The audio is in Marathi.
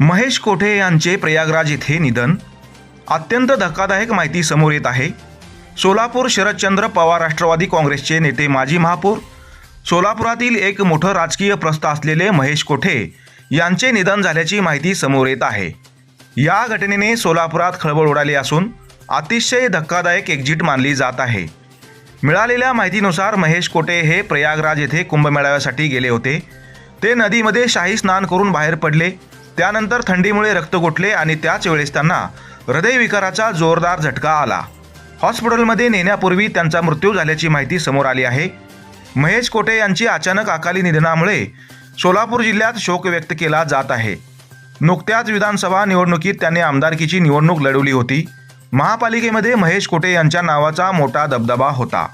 महेश कोठे यांचे प्रयागराज येथे निधन? अत्यंत धक्कादायक माहिती समोर येत आहे. सोलापूर शरदचंद्र पवार राष्ट्रवादी काँग्रेसचे नेते माजी महापौर. सोलापुरातील एक मोठं राजकीय प्रस्थ असलेले महेश कोठे यांचे निधन झाल्याची माहिती समोर येत आहे. या घटनेने सोलापुरात खळबळ उडाली असून अतिशय धक्कादायक एक्झिट मानली जात आहे. मिळालेल्या माहितीनुसार महेश कोटे हे प्रयागराज येथे कुंभमेळाव्यासाठी गेले होते. ते नदीमध्ये शाही स्नान करून बाहेर पडले. त्यानंतर थंडीमुळे रक्त गोठले आणि त्याच वेळेस त्यांना हृदयविकाराचा जोरदार झटका आला. हॉस्पिटलमध्ये नेण्यापूर्वी त्यांचा मृत्यू झाल्याची माहिती समोर आली आहे. महेश कोटे यांची अचानक अकाली निधनामुळे सोलापूर जिल्ह्यात शोक व्यक्त केला जात आहे. नुकत्याच विधानसभा निवडणुकीत त्यांनी आमदारकीची निवडणूक लढवली होती. महापालिकेमध्ये महेश कोटे यांच्या नावाचा मोठा दबदबा होता.